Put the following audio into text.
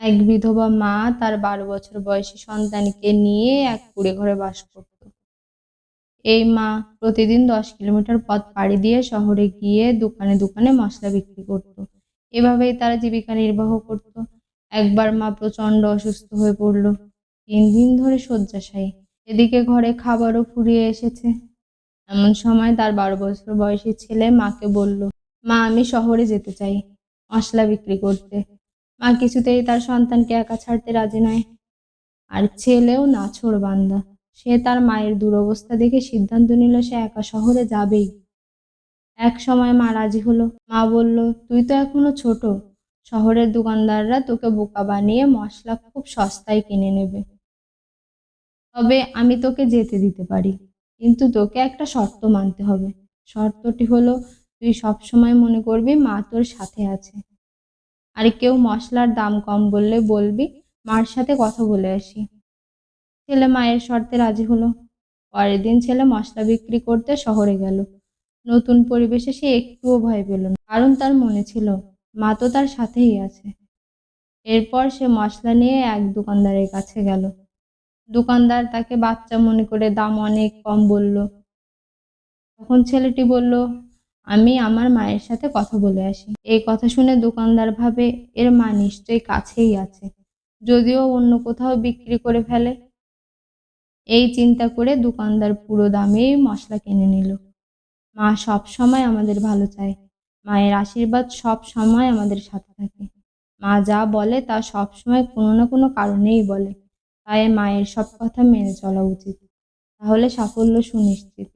এক বিধবা মা তার বারো বছর বয়সী সন্তানকে নিয়ে এক কুড়ে ঘরে বাস করত। এই মা প্রতিদিন দশ কিলোমিটার পথ পাড়ি দিয়ে শহরে গিয়ে দোকানে দোকানে মশলা বিক্রি করত। এভাবেই তারা জীবিকা নির্বাহ করত। একবার মা প্রচণ্ড অসুস্থ হয়ে পড়ল। তিন দিন ধরে শয্যাশায়ী। এদিকে ঘরে খাবারও ফুরিয়ে এসেছে। এমন সময় তার বারো বছর বয়সী ছেলে মাকে বলল, মা, আমি শহরে যেতে চাই। মশলা বিক্রি করতে। মা কিছুতেই তার সন্তানকে একা ছাড়তে রাজি নয়। আর ছেলেও নাছোড় বান্দা। সে তার মায়ের দুরবস্থা দেখে সিদ্ধান্ত নিল সে একা শহরে যাবেই। এক সময় মা রাজি হলো। মা বলল, তুই তো এখনও ছোট। শহরের দোকানদাররা তোকে বোকা বানিয়ে মশলা খুব সস্তায় কিনে নেবে। তবে আমি তোকে যেতে দিতে পারি। কিন্তু তোকে একটা শর্ত মানতে হবে। শর্তটি হলো, তুই সবসময় মনে করবি মা তোর সাথে আছে। আর কেউ মশলার দাম কম বললে বলবি, মার সাথে কথা বলে আসি। ছেলে মায়ের শর্তে রাজি হলো। পরের দিন ছেলে মশলা বিক্রি করতে শহরে গেল। নতুন পরিবেশে সে একটুও ভয় পেল না, কারণ তার মনে ছিল, মা তো তার সাথেই আছে। এরপর সে মশলা নিয়ে এক দোকানদারের কাছে গেল। দোকানদার তাকে বাচ্চা মনে করে দাম অনেক কম বলল। তখন ছেলেটি বলল আমি আমার মায়ের সাথে কথা বলে আসি। এই কথা শুনে দোকানদার ভাবে, এর মা নিশ্চয়ই কাছেই আছে। যদিও অন্য কোথাও বিক্রি করে ফেলে। এই চিন্তা করে দোকানদার পুরো দামেই মশলা কিনে নিল। মা সব সময় আমাদের ভালো চায়। মায়ের আশীর্বাদ সব সময় আমাদের সাথে থাকে। মা যা বলে তা সব সময় কোনো না কোনো কারণেই বলে। তাই মায়ের সব কথা মেনে চলা উচিত। তাহলে সাফল্য সুনিশ্চিত।